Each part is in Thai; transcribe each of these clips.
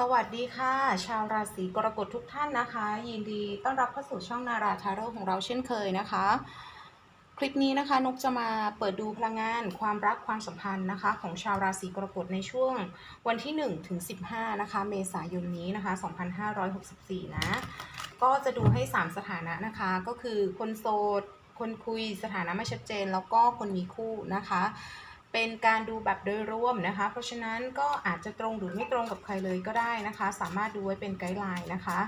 สวัสดีค่ะ ชาวราศีกรกฎทุกท่านนะคะ ยินดีต้อนรับเข้าสู่ช่องนาราทาโร่ของเราเช่นเคยนะคะ คลิปนี้นะคะนกจะมาเปิดดูพลังงาน ความรักความสัมพันธ์นะคะ ของชาวราศีกรกฎในช่วงวันที่1ถึง15นะคะ เมษายนนี้นะคะ 2564 นะ ก็จะดูให้ 3 สถานะนะคะ ก็คือคนโสดคนคุยสถานะไม่ชัดเจน แล้วก็คนมีคู่นะคะ เป็นการดูแบบโดยรวมนะคะ เพราะฉะนั้นก็อาจจะตรงหรือไม่ตรงกับใครเลยก็ได้นะคะ สามารถดูไว้เป็นไกด์ไลน์นะคะ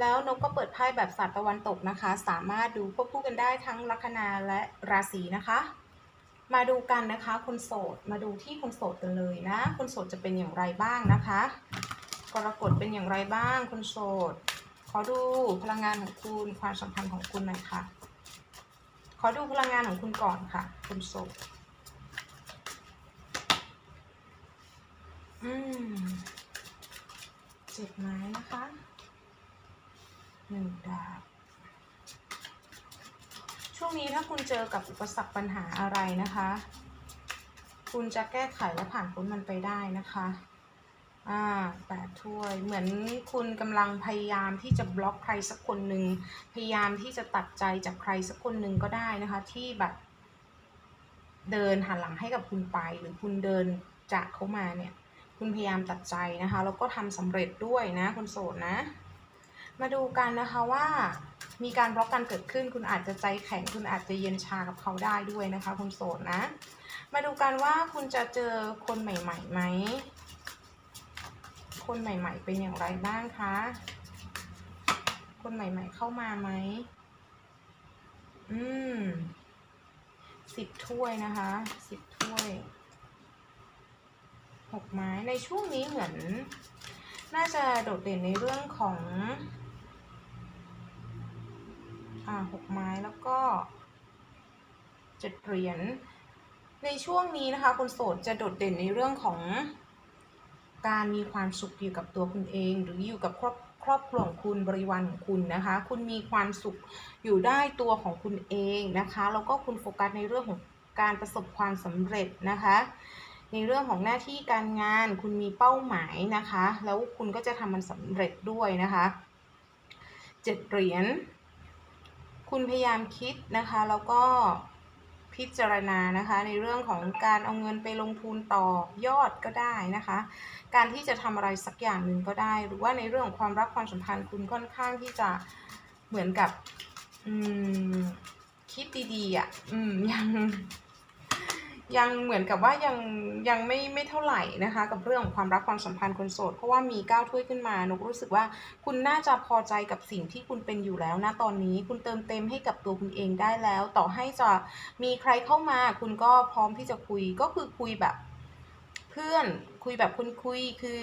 แล้วนกก็เปิดไพ่แบบศาสตร์ตะวันตกนะคะ สามารถดูควบคู่กันได้ทั้งลัคนาและราศีนะคะ มาดูกันนะคะคนโสดมาดูที่คนโสดกันเลยนะคนโสดจะเป็นอย่างไรบ้างนะคะกรกฎเป็นอย่างไรบ้างคนโสดขอดูพลังงานของคุณความสัมพันธ์ของคุณหน่อยค่ะขอดูพลังงานของคุณก่อนค่ะคนโสด อืม เจ็ดไม้นะคะหนึ่งดาบ ช่วงนี้ถ้าคุณเจอกับอุปสรรคปัญหาอะไรนะคะ คุณจะแก้ไขและผ่านพ้นมันไปได้นะคะ อ่าแปดถ้วย เหมือนคุณกำลังพยายามที่จะบล็อกใครสักคนหนึ่ง พยายามที่จะตัดใจจากใครสักคนหนึ่งก็ได้นะคะ ที่แบบเดินหันหลังให้กับคุณไปหรือคุณเดินจากเขามาเนี่ย คุณพยายามตัดใจนะคะ แล้วก็ทำสำเร็จด้วยนะคุณโสดนะ มาดูกันนะคะว่ามีการบล็อกกันเกิดขึ้น คุณอาจจะใจแข็ง คุณอาจจะเย็นชากับเขาได้ด้วยนะคะคุณโสดนะ มาดูกันว่าคุณจะเจอคนใหม่ๆไหม คนใหม่ ๆ เป็นอย่างไรบ้างคะ คนใหม่ ๆ เข้ามาไหม อืมสิบถ้วยนะคะสิบถ้วย หกไม้ในช่วงนี้เหมือน น่าจะโดดเด่นในเรื่องของอ่าหกไม้แล้วก็เจ็ดเหรียญในช่วงนี้นะคะคนโสดจะโดดเด่นในเรื่องของการมีความสุขอยู่กับตัวคุณเอง หรืออยู่กับครอบครอบครัวของคุณบริวารของคุณนะคะ คุณมีความสุขอยู่ได้ตัวของคุณเองนะคะ แล้วก็คุณโฟกัสในเรื่องของการประสบความสำเร็จนะคะ ในเรื่องของหน้าที่การงานคุณมีเป้าหมายนะคะ แล้วคุณก็จะทำมันสำเร็จด้วยนะคะเจ็ดเหรียญคุณพยายามคิดนะคะ แล้วก็พิจารณานะคะ ในเรื่องของการเอาเงินไปลงทุนต่อยอดก็ได้นะคะ การที่จะทำอะไรสักอย่างหนึ่งก็ได้ หรือว่าในเรื่องของความรักความสัมพันธ์คุณค่อนข้างที่จะเหมือนกับคิดดีๆอะอยัง ยังเหมือนกับว่ายังยังไม่ไม่เท่าไหร่นะคะ กับเรื่องของความรักความสัมพันธ์คนโสด เพราะว่ามีก้าวถ้วยขึ้นมานกรู้สึกว่าคุณน่าจะพอใจกับสิ่งที่คุณเป็นอยู่แล้วนะตอนนี้คุณเติมเต็มให้กับตัวคุณเองได้แล้ว ต่อให้จะมีใครเข้ามา คุณก็พร้อมที่จะคุยก็คือคุยแบบ เพื่อนคุยแบบคุณคุยคือ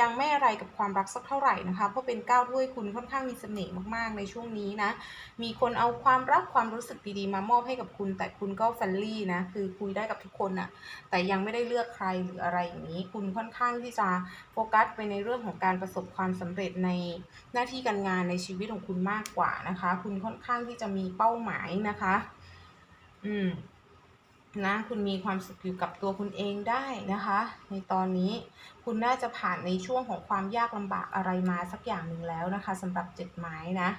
ยังไม่อะไรกับความรักสักเท่าไหร่นะคะ เพราะเป็นก้าวถ้วยคุณค่อนข้างมีเสน่ห์มากๆในช่วงนี้นะ มีคนเอาความรักความรู้สึกดีๆมามอบให้กับคุณ แต่คุณก็เฟรนลี่นะ คือคุยได้กับทุกคนน่ะแต่ยังไม่ได้เลือกใครหรืออะไรอย่างนี้ คุณค่อนข้างที่จะโฟกัสไปในเรื่องของการประสบความสำเร็จในหน้าที่การงานในชีวิตของคุณมากกว่านะคะ คุณค่อนข้างที่จะมีเป้าหมายนะคะ อืม นะคุณมีความสุขอยู่กับตัวคุณเองได้นะคะ ในตอนนี้คุณน่าจะผ่านในช่วงของความยากลำบากอะไรมาสักอย่างหนึ่งแล้วนะคะสำหรับเจ็ดไม้นะ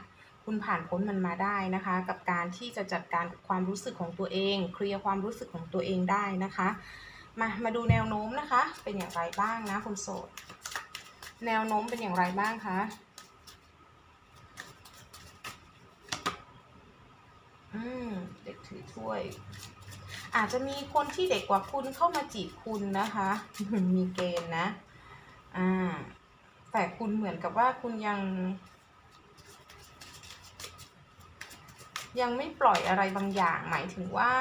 คุณผ่านพ้นมันมาได้นะคะ กับการที่จะจัดการกับความรู้สึกของตัวเอง เคลียร์ความรู้สึกของตัวเองได้นะคะ มามาดูแนวโน้มนะคะ เป็นอย่างไรบ้างนะคุณโสด แนวโน้มเป็นอย่างไรบ้างคะอืมเด็กถือถ้วย อาจจะมีคนที่เด็กกว่าคุณเข้ามาจีบคุณนะคะ มีเกณฑ์นะ อ่า แต่คุณเหมือนกับว่าคุณยัง ยังไม่ปล่อยอะไรบางอย่าง หมายถึงว่า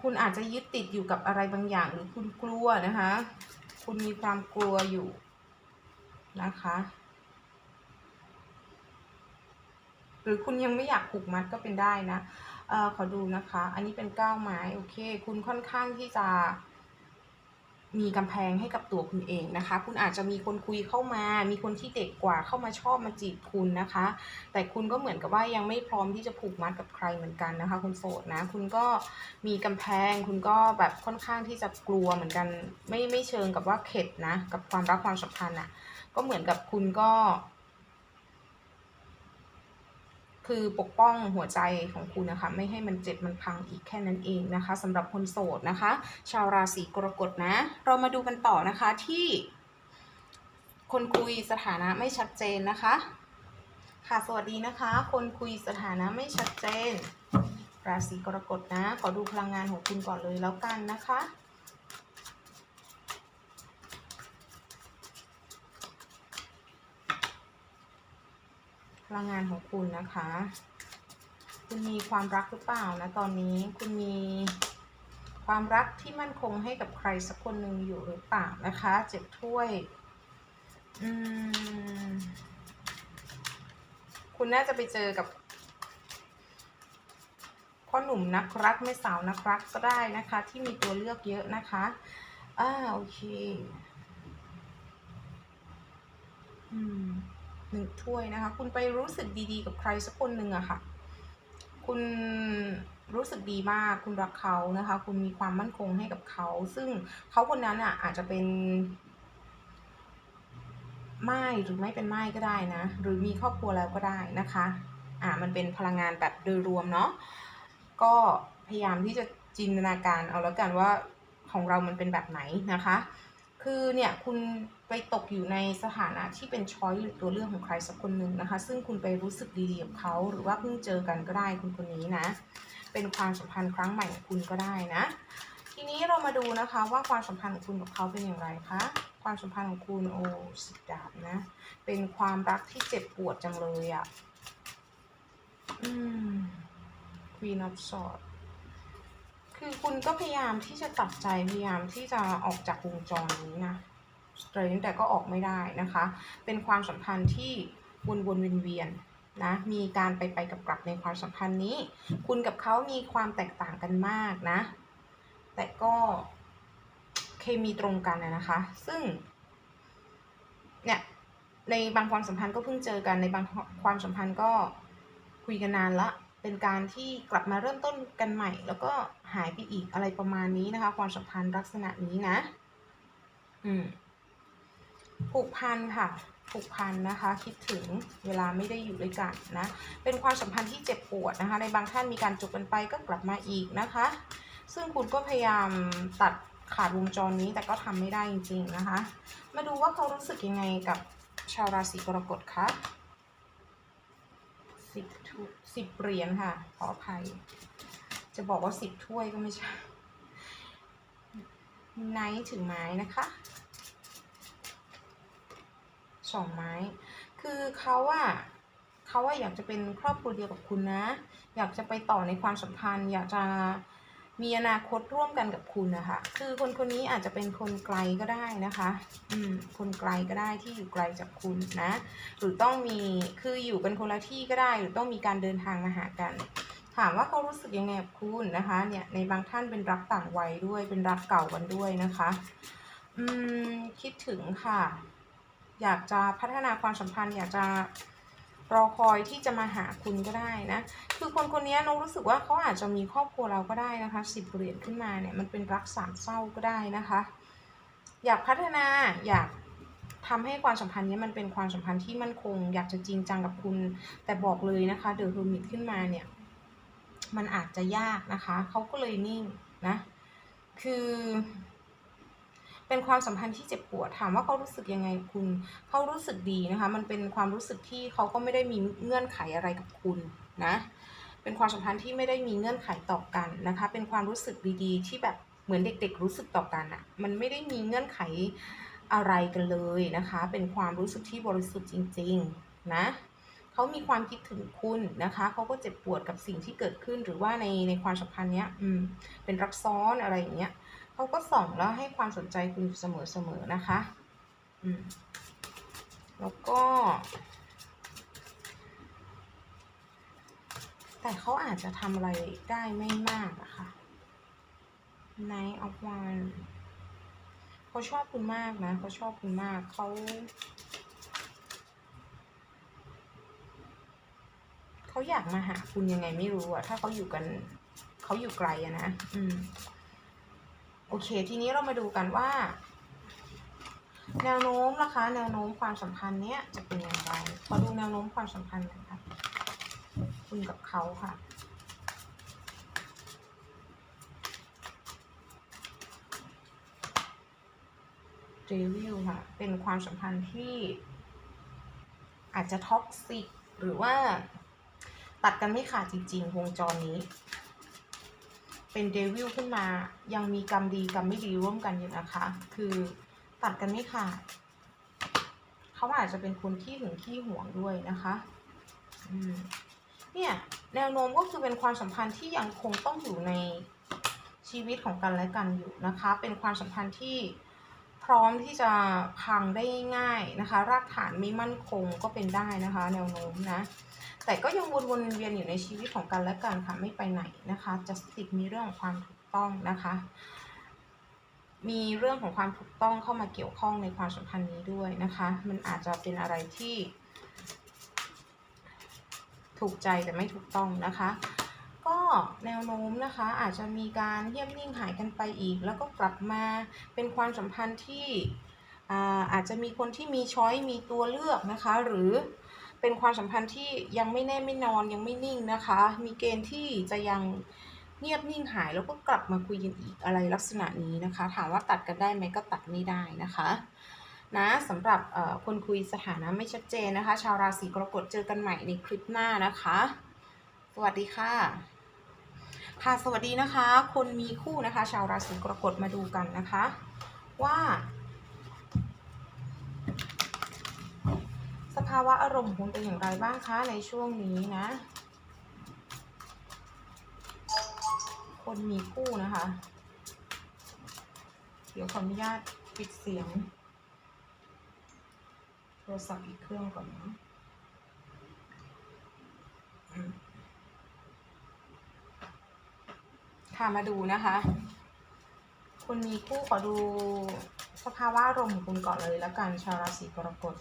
คุณอาจจะยึดติดอยู่กับอะไรบางอย่าง หรือคุณกลัวนะคะ คุณมีความกลัวอยู่นะคะหรือคุณยังไม่อยากผูกมัดก็เป็นได้นะ เออขอดูนะคะ อันนี้เป็นก้าวไม้โอเค คุณค่อนข้างที่จะมีกำแพงให้กับตัวคุณเองนะคะ คุณอาจจะมีคนคุยเข้ามา มีคนที่เด็กกว่าเข้ามาชอบมาจีบคุณนะคะ แต่คุณก็เหมือนกับว่ายังไม่พร้อมที่จะผูกมัดกับใครเหมือนกันนะคะคุณโสดนะ คุณก็มีกำแพง คุณก็แบบค่อนข้างที่จะกลัวเหมือนกัน ไม่ไม่เชิงกับว่าเข็ดนะ กับความรักความสัมพันธ์อะ ก็เหมือนกับคุณก็ คือปกป้องหัวใจของคุณนะคะ ไม่ให้มันเจ็บมันพังอีกแค่นั้นเองนะคะสำหรับคนโสดนะคะ ชาวราศีกรกฎนะ เรามาดูกันต่อนะคะที่ คนคุยสถานะไม่ชัดเจนนะคะ ค่ะสวัสดีนะคะ คนคุยสถานะไม่ชัดเจน ราศีกรกฎนะ ขอดูพลังงานของคุณก่อนเลยแล้วกันนะคะ ลังงานของคุณนะคะ คุณมีความรักหรือเปล่านะตอนนี้คุณมีความรักที่มั่นคงให้กับใครสักคนหนึ่งอยู่หรือเปล่านะคะ เจ็ดถ้วย อืม คุณน่าจะไปเจอกับพ่อหนุ่มนักรักไม่สาวนักรักก็ได้นะคะ ที่มีตัวเลือกเยอะนะคะอ่าโอเค อืม หนึ่งถ้วยนะคะ คุณไปรู้สึกดีๆ กับใครสักคนหนึ่งอะค่ะ คุณรู้สึกดีมาก คุณรักเขานะคะ คุณมีความมั่นคงให้กับเขา ซึ่งเขาคนนั้นอะอาจจะเป็นไม่หรือไม่เป็นไม่ก็ได้นะ หรือมีครอบครัวแล้วก็ได้นะคะ อ่า มันเป็นพลังงานแบบโดยรวมเนาะ ก็พยายามที่จะจินตนาการเอาแล้วกันว่าของเรามันเป็นแบบไหนนะคะ คือเนี่ยคุณไปตกอยู่ในสถานะที่เป็นช้อยหรือตัวเลือกของใครสักคนหนึ่งนะคะ ซึ่งคุณไปรู้สึกดีๆกับเขาหรือว่าเพิ่งเจอกันก็ได้คุณคนนี้นะ เป็นความสัมพันธ์ครั้งใหม่ของคุณก็ได้นะ ทีนี้เรามาดูนะคะว่าความสัมพันธ์ของคุณกับเขาเป็นอย่างไรคะความสัมพันธ์ของคุณโอ้สิบดาบนะ เป็นความรักที่เจ็บปวดจังเลยอะ่ะ อืม Queen of Swords คือคุณก็พยายามที่จะตัดใจพยายามที่จะออกจากวงจรนี้นะแต่ก็ออกไม่ได้นะคะ เป็นความสัมพันธ์ที่วนวนเวียนเวียนๆนะมีการไปไปกับกลับในความสัมพันธ์นี้ คุณกับเขามีความแตกต่างกันมากนะ แต่ก็เคมีตรงกันนะคะ ซึ่งเนี่ยในบางความสัมพันธ์ก็เพิ่งเจอกันในบางความสัมพันธ์ก็คุยกันนานละ เป็นการที่กลับมาเริ่มต้นกันใหม่ แล้วก็หายไปอีกอะไรประมาณนี้นะคะ ความสัมพันธ์ลักษณะนี้นะ อืมผูกพันค่ะผูกพันนะคะ คิดถึงเวลาไม่ได้อยู่ด้วยกันนะ เป็นความสัมพันธ์ที่เจ็บปวดนะคะ ในบางท่านมีการจบกันไปก็กลับมาอีกนะคะ ซึ่งคุณก็พยายามตัดขาดวงจรนี้แต่ก็ทำไม่ได้จริง ๆนะคะ มาดูว่าเขารู้สึกยังไงกับชาวราศีกรกฎคะ สิบถ้วยสิบเหรียญค่ะ ขออภัย จะบอกว่าสิบถ้วยก็ไม่ใช่ไนท์ถึงไม้นะคะสองไม้ คือเขาอะเขาว่าอยากจะเป็นครอบครัวเดียวกับคุณนะ อยากจะไปต่อในความสัมพันธ์ อยากจะ มีอนาคตร่วมกันกับคุณนะคะ คือคนคนนี้อาจจะเป็นคนไกลก็ได้นะคะ อืม คนไกลก็ได้ที่อยู่ไกลจากคุณนะ หรือต้องมี คืออยู่กันคนละที่ก็ได้ หรือต้องมีการเดินทางมาหากัน ถามว่าเขารู้สึกยังไงกับคุณนะคะ เนี่ย ในบางท่านเป็นรักต่างวัยด้วย เป็นรักเก่ากันด้วยนะคะ อืม คิดถึงค่ะ อยากจะพัฒนาความสัมพันธ์ อยากจะ รอคอยที่จะมาหาคุณก็ได้นะ คือคนคนนี้น้งรู้สึกว่าเขาอาจจะมีครอบครัวเราก็ได้นะคะสิบเหรียญขึ้นมาเนี่ยมันเป็นรักสามเศร้าก็ได้นะคะ อยากพัฒนาอยากทำให้ความสัมพันธ์นี้มันเป็นความสัมพันธ์ที่มั่นคง อยากจะจริงจังกับคุณ แต่บอกเลยนะคะเดอะฮูมิตขึ้นมาเนี่ย มันอาจจะยากนะคะ เขาก็เลยนิ่งนะ คือ เป็นความสัมพันธ์ที่เจ็บปวดถามว่าเขารู้สึกยังไงคุณเขารู้สึกดีนะคะ มันเป็นความรู้สึกที่เขาก็ไม่ได้มีเงื่อนไขอะไรกับคุณนะเป็นความสัมพันธ์ที่ไม่ได้มีเงื่อนไขต่อกันนะคะ เป็นความรู้สึกดีๆ ที่แบบเหมือนเด็กๆ รู้สึกต่อกันอะ่ะมันไม่ได้มีเงื่อนไขอะไรกันเลยนะคะ เป็นความรู้สึกที่บริสุทธิ์จริง ๆ นะเขามีความคิดถึงคุณนะคะ เขาก็เจ็บปวดกับสิ่งที่เกิดขึ้น หรือว่าในในความสัมพันธ์เนี้ย อืม เป็นรักซ้อนอะไรอย่างเงี้ย เขาก็ส่องแล้วให้ความสนใจคุณอยู่เสมอๆนะคะ อืม แล้วก็ แต่เขาอาจจะทำอะไรได้ไม่มากอะค่ะ Night of One เขาชอบคุณมากนะ เขาชอบคุณมาก เขาเขาอยากมาหาคุณยังไงไม่รู้อะถ้าเขาอยู่กัน เขาอยู่ไกลอะนะ อืม โอเค ทีนี้เรามาดูกันว่า แนวโน้มนะคะ แนวโน้มความสัมพันธ์เนี้ยจะเป็นอย่างไรขอดูแนวโน้มความสัมพันธ์น่อยค่ะคุณกับเขาค่ะเรวิวค่ะ เป็นความสัมพันธ์ที่ อาจจะท็อกซิก หรือว่า ตัดกันไม่ขาดจริง ๆ วงจรนี้ เป็นเดวิลขึ้นมา ยังมีกรรมดีกรรมไม่ดีร่วมกันอยู่นะคะ คือตัดกันไม่ขาดเขาอาจจะเป็นคนขี้หึงขี้หวงด้วยนะคะเนี่ยแนวโน้มก็คือเป็นความสัมพันธ์ที่ยังคงต้องอยู่ในชีวิตของกันและกันอยู่นะคะ เป็นความสัมพันธ์ที่พร้อมที่จะพังได้ง่ายนะคะ รากฐานไม่มั่นคงก็เป็นได้นะคะ แนวโน้มนะ แต่ก็ยังวนๆเวียนอยู่ในชีวิตของกันและกันค่ะไม่ไปไหนนะคะจะติดมีเรื่องของความถูกต้องนะคะ มีเรื่องของความถูกต้องเข้ามาเกี่ยวข้องในความสัมพันธ์นี้ด้วยนะคะ มันอาจจะเป็นอะไรที่ ถูกใจแต่ไม่ถูกต้องนะคะ ก็แนวโน้มนะคะอาจจะมีการเยี่ยมนิ่งหายกันไปอีก แล้วก็กลับมาเป็นความสัมพันธ์ที่อาอาจจะมีคนที่มีช้อยมีตัวเลือกนะคะ หรือ เป็นความสัมพันธ์ที่ยังไม่แน่ไม่นอนยังไม่นิ่งนะคะ มีเกณฑ์ที่จะยังเงียบนิ่งหายแล้วก็กลับมาคุยกันอีกอะไรลักษณะนี้นะคะ ถามว่าตัดกันได้ไหมก็ตัดไม่ได้นะคะนะสำหรับคนคุยสถานะไม่ชัดเจนนะคะ ชาวราศีกรกฎเจอกันใหม่ในคลิปหน้านะคะ สวัสดีค่ะ ค่ะสวัสดีนะคะ คนมีคู่นะคะ ชาวราศีกรกฎมาดูกันนะคะ ว่า สภาวะอารมณ์ของคุณเป็นอย่างไรบ้างคะในช่วงนี้นะ คนมีคู่นะคะ เดี๋ยวขออนุญาตปิดเสียง โทรศัพท์อีกเครื่องก่อนนะอืมค่ะมาดูนะคะ คุณมีคู่ขอดูสภาวะอารมณ์ของคุณก่อนเลยแล้วกันชาวราศีกรกฎ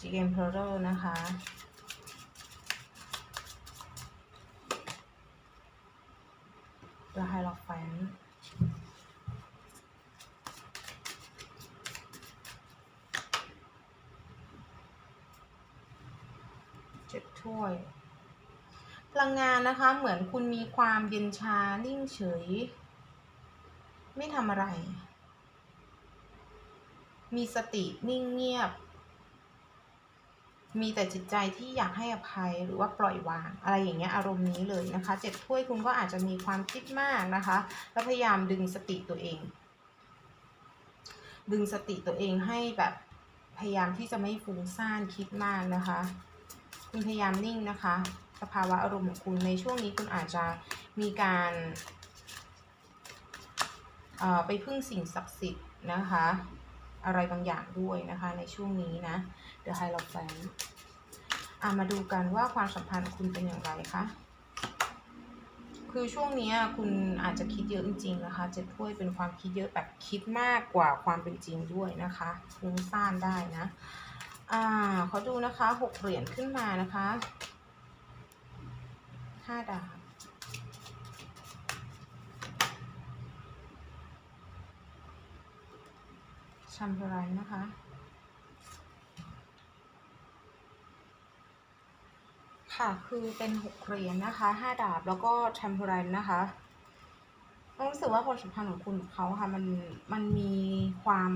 g m p e r o r นะคะ The Hierophant เจ็ดถ้วย พลังงานนะคะ เหมือนคุณมีความเย็นชา นิ่งเฉย ไม่ทำอะไร มีสตินิ่งเงียบ มีแต่จิตใจที่อยากให้อภัยหรือว่าปล่อยวาง อะไรอย่างเงี้ยอารมณ์นี้เลยนะคะเจ็ดถ้วยคุณก็อาจจะมีความคิดมากนะคะ แล้วพยายามดึงสติตัวเอง ดึงสติตัวเองให้แบบพยายามที่จะไม่ฟุ้งซ่านคิดมากนะคะ คุณพยายามนิ่งนะคะ สภาวะอารมณ์ของคุณในช่วงนี้คุณอาจจะมีการเอ่อไปพึ่งสิ่งศักดิ์สิทธิ์นะคะ อะไรบางอย่างด้วยนะคะในช่วงนี้นะ The High Love Fan อะมาดูกันว่าความสัมพันธ์คุณเป็นอย่างไรคะ คือช่วงนี้คุณอาจจะคิดเยอะจริงๆนะคะเจ็ดถ้วยเป็นความคิดเยอะแบบคิดมากกว่าความเป็นจริงด้วยนะคะฟุ้งซ่านได้นะ อ่าขาดูนะคะหกเหรียญขึ้นมานะคะห้าดาบชัมเบอร์ไรน์นะคะ ค่ะ คือเป็นหกเหรียญนะคะห้าดาบแล้วก็แชมเบอร์ไรน์นะคะรู้สึกว่าความสัมพันธ์ของคุณกับเขาค่ะมันมันมีความ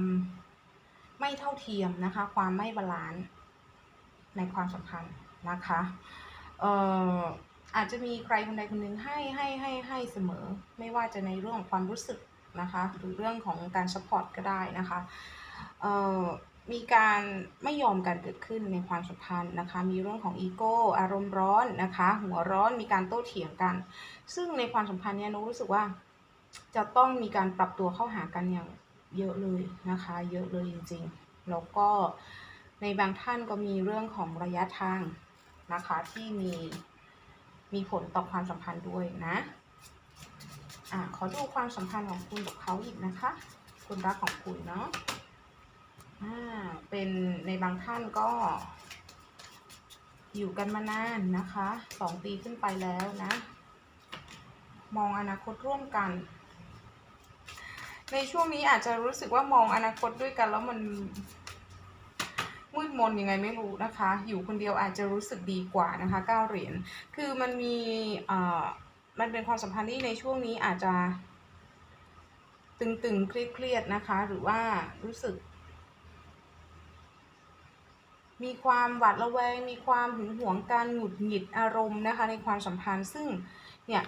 ไม่เท่าเทียมนะคะ ความไม่บาลานซ์ในความสัมพันธ์นะคะเอ่ออาจจะมีใครคนใดคนหนึ่งให้ให้ให้ให้เสมอ ไม่ว่าจะในเรื่องของความรู้สึกนะคะ หรือเรื่องของการสปอร์ตก็ได้นะคะเอ่อ มีการไม่ยอมกันเกิดขึ้นในความสัมพันธ์นะคะ มีเรื่องของอีโก้ อารมณ์ร้อนนะคะ หัวร้อน มีการโต้เถียงกัน ซึ่งในความสัมพันธ์เนี้ยนุรู้สึกว่าจะต้องมีการปรับตัวเข้าหากันอย่างเยอะเลยนะคะ เยอะเลยจริงๆ แล้วก็ในบางท่านก็มีเรื่องของระยะทางนะคะที่มีมีผลต่อความสัมพันธ์ด้วยนะอะขอดูความสัมพันธ์ของคุณกับเขาอีกนะคะคนรักของคุณเนาะ เป็นในบางท่านก็ อยู่กันมานานนะคะสองปีขึ้นไปแล้วนะ มองอนาคตร่วมกัน ในช่วงนี้อาจจะรู้สึกว่ามองอนาคตด้วยกัน แล้วมันมืดมนยังไงไม่รู้นะคะ อยู่คนเดียวอาจจะรู้สึกดีกว่านะคะเก้าเหรียญคือมันมีเอ่อมันเป็นความสัมพันธ์ที่ในช่วงนี้อาจจะตึงๆเครียดๆนะคะ หรือว่ารู้สึก มีความหวาดระแวง มีความหึงหวงการหงุดหงิดอารมณ์นะคะ ในความสัมพันธ์ซึ่งเนี่ย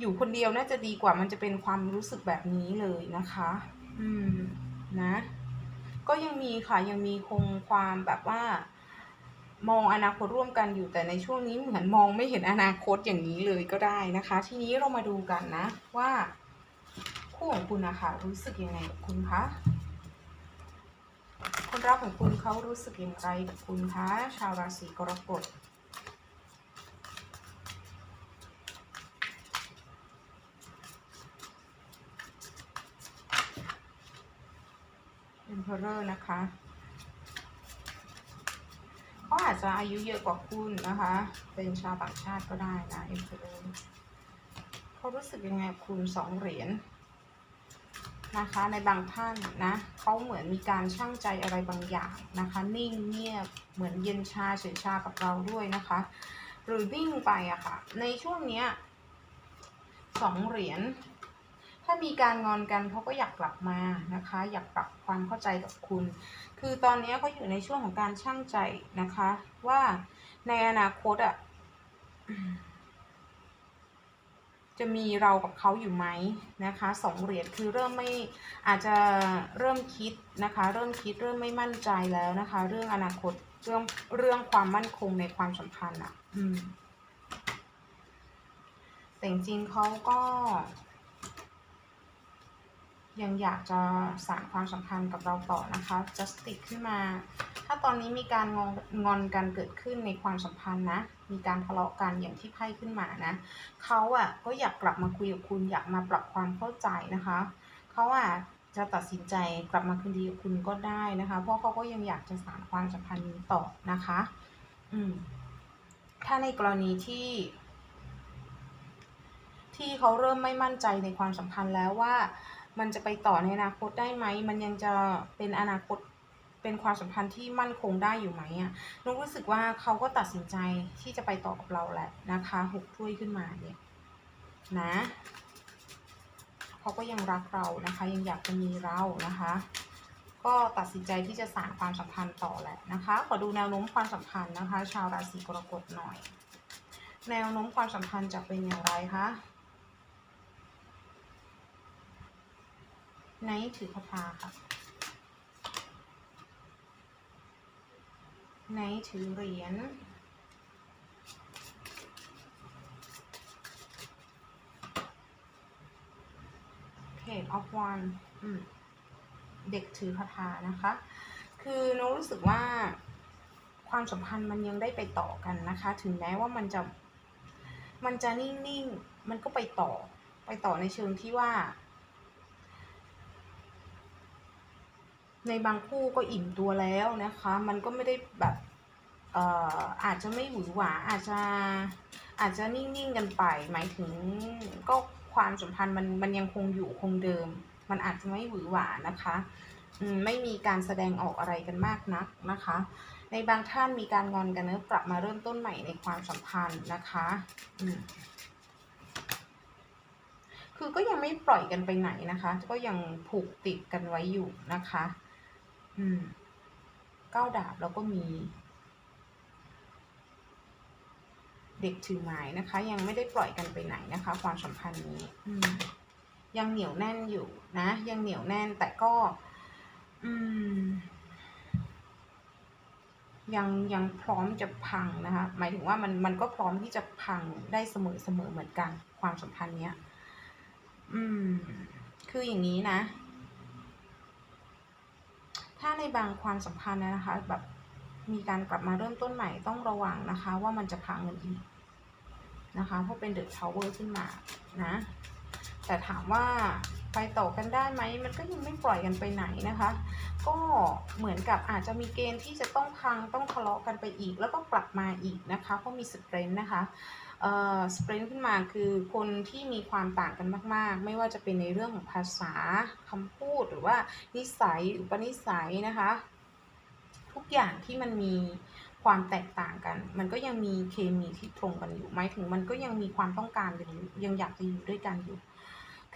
อยู่คนเดียวน่าจะดีกว่ามันจะเป็นความรู้สึกแบบนี้เลยนะคะ อืมนะ ก็ยังมีค่ะยังมีคงความแบบว่า มองอนาคตร่วมกันอยู่แต่ในช่วงนี้เหมือนมองไม่เห็นอนาคตอย่างนี้เลยก็ได้นะคะ ทีนี้เรามาดูกันนะว่า คู่ของคุณนะคะรู้สึกยังไงกับคุณคะ คนรักของคุณเขารู้สึกอย่างไรกับคุณคะชาวราศีกรกฎ Emperor นะคะเขาอาจจะอายุเยอะกว่าคุณนะคะ เป็นชาวต่างชาติก็ได้นะ Emperor เขารู้สึกยังไงกับคุณสองเหรียญ นะคะ ในบางท่านนะเขาเหมือนมีการช่างใจอะไรบางอย่างนะคะ นิ่งเงียบเหมือนเย็นชาเฉยชากับเราด้วยนะคะ หรือนิ่งไปอะค่ะ ในช่วงเนี้ยสองเหรียญถ้ามีการงอนกันเขาก็อยากกลับมานะคะ อยากปรับความเข้าใจกับคุณ คือตอนนี้เขาอยู่ในช่วงของการช่างใจนะคะ ว่าในอนาคตอะ จะมีเรากับเขาอยู่ไหมนะคะสองเหรียญคือเริ่มไม่อาจจะเริ่มคิดนะคะ เริ่มคิดเริ่มไม่มั่นใจแล้วนะคะ เรื่องอนาคตเรื่องเรื่องความมั่นคงในความสัมพันธ์อะ อืม แต่จริงเขาก็ ยังอยากจะสานความสัมพันธ์กับเราต่อนะคะ justice ขึ้นมา ถ้าตอนนี้มีการงอนงอนกันเกิดขึ้นในความสัมพันธ์นะ มีการทะเลาะกันอย่างที่ไพ่ขึ้นมานะเขาอะก็อยากกลับมาคุยกับคุณอยากมาปรับความเข้าใจนะคะเขาอะจะตัดสินใจกลับมาคืนดีกับคุณก็ได้นะคะ เพราะเขาก็ยังอยากจะสานความสัมพันธ์นี้ต่อนะคะ อืม ถ้าในกรณีที่ ที่เขาเริ่มไม่มั่นใจในความสัมพันธ์แล้วว่า มันจะไปต่อในอนาคตได้ไหม มันยังจะเป็นอนาคต เป็นความสัมพันธ์ที่มั่นคงได้อยู่ไหมอะนุกรู้สึกว่าเขาก็ตัดสินใจที่จะไปต่อกับเราแหละนะคะหกถ้วยขึ้นมาเนี่ยนะเขาก็ยังรักเรานะคะ ยังอยากจะมีเรานะคะ ก็ตัดสินใจที่จะสานความสัมพันธ์ต่อแหละนะคะ ขอดูแนวโน้มความสัมพันธ์นะคะ ชาวราศีกรกฎหน่อย แนวโน้มความสัมพันธ์จะเป็นอย่างไรคะไนท์ถือคาถาค่ะ ไนถือเหรียญเพจออฟวันเด็กถือคาถานะคะ คือโนรู้สึกว่าความสัมพันธ์มันยังได้ไปต่อกันนะคะ ถึงแม้ว่ามันจะ มันจะนิ่งๆ มันก็ไปต่อ ไปต่อในเชิงที่ว่า ในบางคู่ก็อิ่มตัวแล้วนะคะ มันก็ไม่ได้แบบเอ่ออาจจะไม่หวือหวาอาจจะอาจจะนิ่งๆกันไป หมายถึงก็ความสัมพันธ์มันมันยังคงอยู่คงเดิม มันอาจจะไม่หวือหวานะคะอืมไม่มีการแสดงออกอะไรกันมากนักนะคะ ในบางท่านมีการงอนกันเนะกลับมาเริ่มต้นใหม่ในความสัมพันธ์นะคะอืมคือก็ยังไม่ปล่อยกันไปไหนนะคะ ก็ยังผูกติดกันไว้อยู่นะคะ อืมเก้าดาบแล้วก็มี เด็กถือไม้นะคะ ยังไม่ได้ปล่อยกันไปไหนนะคะ ความสัมพันธ์นี้ อืม ยังเหนียวแน่นอยู่นะ ยังเหนียวแน่นแต่ก็ อืม ยังยังพร้อมจะพังนะคะ หมายถึงว่ามันมันก็พร้อมที่จะพังได้เสมอเสมอเหมือนกัน ความสัมพันธ์เนี้ย อืม คืออย่างนี้นะ ถ้าในบางความสัมพันธ์นะคะ แบบมีการกลับมาเริ่มต้นใหม่ต้องระวังนะคะ ว่ามันจะพังกันอีกนะคะเพราะเป็นเดอะทาวเวอร์ขึ้นมานะ แต่ถามว่าไปต่อกันได้ไหมมันก็ยังไม่ปล่อยกันไปไหนนะคะ ก็เหมือนกับอาจจะมีเกณฑ์ที่จะต้องพังต้องทะเลาะกันไปอีก แล้วก็กลับมาอีกนะคะ เพราะมีสเตรนท์นะคะ เอ่อสเตรนขึ้นมาคือคนที่มีความต่างกันมาก ๆ ไม่ว่าจะเป็นในเรื่องของภาษาคำพูดหรือว่านิสัยอุปนิสัยนะคะ ทุกอย่างที่มันมีความแตกต่างกัน มันก็ยังมีเคมีที่ตรงกันอยู่หมายถึงมันก็ยังมีความต้องการกันอยู่ยังอยากจะอยู่ด้วยกันอยู่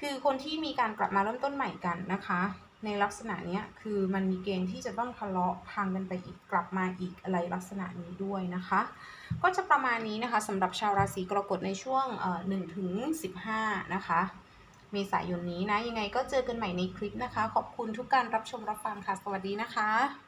คือคนที่มีการกลับมาเริ่มต้นใหม่กันนะคะ ในลักษณะนี้คือมันมีเกณฑ์ที่จะต้องทะเลาะพังกันไปอีกกลับมาอีกอะไรลักษณะนี้ด้วยนะคะ ก็จะประมาณนี้นะคะสำหรับชาวราศีกรกฎในช่วงเอ่อ1ถึง15นะคะเมษายนนี้นะ ยังไงก็เจอกันใหม่ในคลิปนะคะ ขอบคุณทุกการรับชมรับฟังค่ะ สวัสดีนะคะ